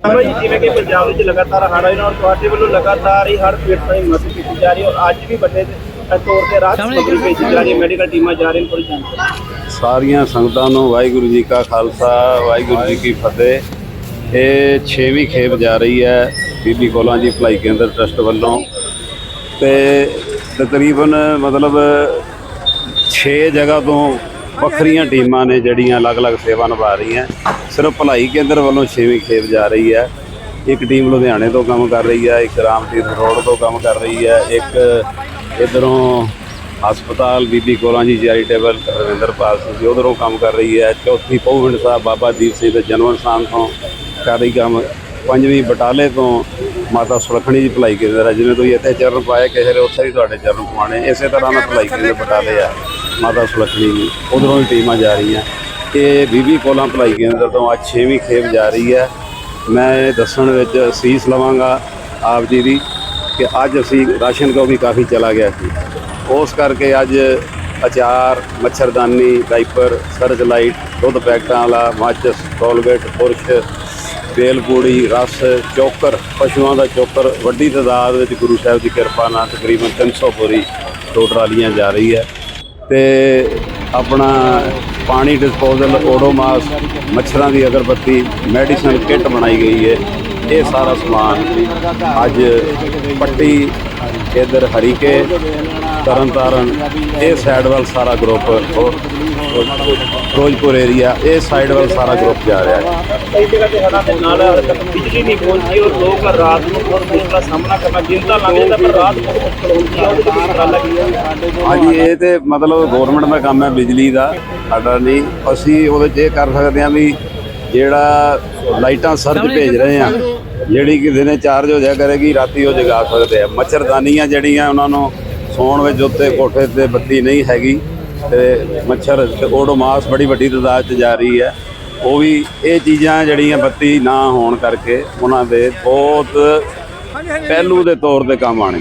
ਹਾਂ ਜੀ ਜਿਵੇਂ ਕਿ ਪੰਜਾਬ ਵਿੱਚ ਲਗਾਤਾਰ ਹੜ੍ਹ ਆਏ ਨੇ ਔਰ ਤੁਹਾਡੇ ਵੱਲੋਂ ਲਗਾਤਾਰ ਹੀ ਹੜ੍ਹ ਪੀੜਤਾਂ ਦੀ ਮਦਦ ਕੀਤੀ ਜਾ ਰਹੀ ਹੈ ਔਰ ਅੱਜ ਵੀ ਵੱਡੇ ਦੇ- ਤੌਰ ਤੇ ਰਾਹਤ ਸਮੱਗਰੀ ਭੇਜੀ ਜਾ ਰਹੀ ਹੈ ਮੈਡੀਕਲ ਟੀਮਾਂ ਜਾ ਰਹੀਆਂ ਨੇ ਥੋੜੀ ਜਾਣਕਾਰੀ ਸਾਰੀਆਂ ਸੰਗਤਾਂ ਨੂੰ ਵਾਹਿਗੁਰੂ ਜੀ ਕਾ ਖਾਲਸਾ ਵਾਹਿਗੁਰੂ ਜੀ ਕੀ ਫਤਿਹ। ਇਹ 6ਵੀਂ ਖੇਪ ਜਾ ਰਹੀ ਹੈ ਬੀਬੀ ਕੋਲਾਂ ਜੀ ਭਲਾਈ ਕੇਂਦਰ ਟਰਸਟ ਵੱਲੋਂ। ਤੇ ਤਕਰੀਬਨ ਮਤਲਬ 6 ਜਗ੍ਹਾ ਤੋਂ ਵੱਖਰੀਆਂ ਟੀਮਾਂ ਨੇ ਜਿਹੜੀਆਂ ਅਲੱਗ-ਅਲੱਗ ਸੇਵਾ ਨਿਭਾ ਰਹੀਆਂ। ਸਿਰਫ ਭਲਾਈ ਕੇਂਦਰ ਵੱਲੋਂ ਛੇਵੀਂ ਖੇਪ ਜਾ ਰਹੀ ਹੈ। ਇੱਕ ਟੀਮ ਲੁਧਿਆਣੇ ਤੋਂ ਕੰਮ ਕਰ ਰਹੀ ਹੈ, ਇੱਕ ਰਾਮਤੀਰਥ ਰੋਡ ਤੋਂ ਕੰਮ ਕਰ ਰਹੀ ਹੈ, ਇੱਕ ਇਧਰੋਂ ਹਸਪਤਾਲ ਬੀਬੀ ਕੋਲਾਂ ਜੀ ਚੈਰੀਟੇਬਲ ਰਵਿੰਦਰਪਾਲ ਸਿੰਘ ਜੀ ਉਧਰੋਂ ਕੰਮ ਕਰ ਰਹੀ ਹੈ। ਚੌਥੀ ਪਹੁੰਵਿੰਡ ਸਾਹਿਬ ਬਾਬਾ ਦੀਪ ਸਿੰਘ ਦੇ ਜਨਮ ਸਥਾਨ ਤੋਂ ਕਰ ਰਹੀ ਕੰਮ। ਪੰਜਵੀਂ ਬਟਾਲੇ ਤੋਂ ਮਾਤਾ ਸੁਲੱਖਣੀ ਜੀ ਭਲਾਈ ਕੇਂਦਰ ਹੈ, ਜਿਵੇਂ ਤੁਸੀਂ ਇੱਥੇ ਚਰਨ ਪਾਏ ਕਿਸੇ ਦੇ ਉੱਥੇ ਵੀ ਤੁਹਾਡੇ ਚਰਨ ਪਾਉਣੇ। ਇਸੇ ਤਰ੍ਹਾਂ ਨਾਲ ਭਲਾਈ ਕੇਂਦਰ ਬਟਾਲੇ ਆ। ਮਾਤਾ ਸੁਲੱਖਣੀ ਜੀ ਉਧਰੋਂ ਵੀ ਟੀਮਾਂ ਜਾ ਰਹੀਆਂ। ਇਹ ਬੀਬੀ ਕੋਲਾਂ ਭਲਾਈ ਕੇਂਦਰ ਤੋਂ ਅੱਜ 6ਵੀਂ ਖੇਪ ਜਾ ਰਹੀ ਹੈ। ਮੈਂ ਇਹ ਦੱਸਣ ਵਿੱਚ ਅਸੀਸ ਲਵਾਂਗਾ ਆਪ ਜੀ ਦੀ ਕਿ ਅੱਜ ਅਸੀਂ ਰਾਸ਼ਨ ਕਿਉਂਕਿ ਕਾਫੀ ਚਲਾ ਗਿਆ ਸੀ। ਉਸ ਕਰਕੇ ਅੱਜ ਅਚਾਰ, ਮੱਛਰਦਾਨੀ ਡਾਈਪਰ ਸਰਜ ਲਾਈਟ, ਦੁੱਧ ਪੈਕਟਾਂ ਵਾਲਾ ਮਾਚਸ ਕੋਲਗੇਟ ਬੁਰਸ਼ ਬੇਲ ਪੂੜੀ ਰਸ, ਚੋਕਰ, ਪਸ਼ੂਆਂ ਦਾ ਚੋਕਰ, ਵੱਡੀ ਤਾਦਾਦ ਵਿੱਚ ਗੁਰੂ ਸਾਹਿਬ ਦੀ ਕਿਰਪਾ ਨਾਲ ਤਕਰੀਬਨ 300 ਬੋਰੀ ਦੋ ਟਰਾਲੀਆਂ ਜਾ ਰਹੀ ਹੈ। ਤੇ ਆਪਣਾ ਪਾਣੀ ਡਿਸਪੋਜ਼ਲ ਓਡੋਮਾਸ ਮੱਛਰਾਂ ਦੀ ਅਗਰਬੱਤੀ ਮੈਡੀਸਨ ਕਿੱਟ ਬਣਾਈ ਗਈ ਹੈ ਇਹ ਸਾਰਾ ਸਮਾਨ ਅੱਜ ਪੱਟੀ, ਇਧਰ ਹਰੀਕੇ, ਤਰਨਤਾਰਨ, ਇਹ ਸਾਈਡ ਵੱਲ ਸਾਰਾ ਗਰੁੱਪ ਫਿਰੋਜ਼ਪੁਰ ਏਰੀਆ ਇਹ ਸਾਈਡ ਵੱਲ ਸਾਰਾ ਗਰੁੱਪ ਜਾ ਰਿਹਾ ਹੈ। ਕਈ ਜਗ੍ਹਾ ਤੇ ਹੜ੍ਹਾਂ ਦੇ ਨਾਲ ਹਾਲੇ ਤੱਕ ਬਿਜਲੀ ਨਹੀਂ ਪਹੁੰਚੀ ਔਰ ਲੋਕ ਰਾਤ ਨੂੰ ਬਹੁਤ ਮੁਸ਼ਕਲ ਦਾ ਸਾਹਮਣਾ ਕਰਨਾ ਦਿਨ ਤਾਂ ਲੰਘ ਜਾਂਦਾ ਪਰ ਰਾਤ ਬਹੁਤ ਮੁਸ਼ਕਲ ਹੁੰਦੀ ਹੈ। ਉਹਦੇ ਵਿੱਚ ਉਪਰਾਲਾ ਕੀਤਾ ਹੈ। ਹਾਂਜੀ ਇਹ ਤੇ ਮਤਲਬ ਗਵਰਨਮੈਂਟ ਦਾ ਕੰਮ ਹੈ ਬਿਜਲੀ ਦਾ ਸਾਡਾ ਨਹੀਂ। ਅਸੀਂ ਉਹਦੇ 'ਚ ਇਹ ਕਰ ਸਕਦੇ ਹਾਂ ਵੀ ਜਿਹੜਾ ਲਾਈਟਾਂ ਸਰਜ ਭੇਜ ਰਹੇ ਆ ਜਿਹੜੀ ਕਿ ਦਿਨੇ ਚਾਰਜ ਹੋ ਜਾਇਆ ਕਰੇਗੀ ਰਾਤੀ ਉਹ ਜਗਾ ਸਕਦੇ ਆ। ਮੱਛਰਦਾਨੀਆਂ ਜਿਹੜੀਆਂ ਉਹਨਾਂ ਨੂੰ ਸੌਣ ਵਿੱਚ ਉੱਤੇ ਕੋਠੇ ਤੇ ਬੱਤੀ ਨਹੀਂ ਹੈਗੀ ਤੇ ਮੱਛਰ ਤੇ ਓਡੋਮਾਸ ਬੜੀ ਵੱਡੀ ਤਾਦਾਦ 'ਚ ਜਾ ਰਹੀ ਹੈ। ਉਹ ਵੀ ਇਹ ਚੀਜ਼ਾਂ ਜਿਹੜੀਆਂ ਬੱਤੀ ਨਾ ਹੋਣ ਕਰਕੇ ਉਹਨਾਂ ਦੇ ਬਹੁਤ ਪਹਿਲੂ ਦੇ ਤੌਰ ਤੇ ਕੰਮ ਆਉਣਗੇ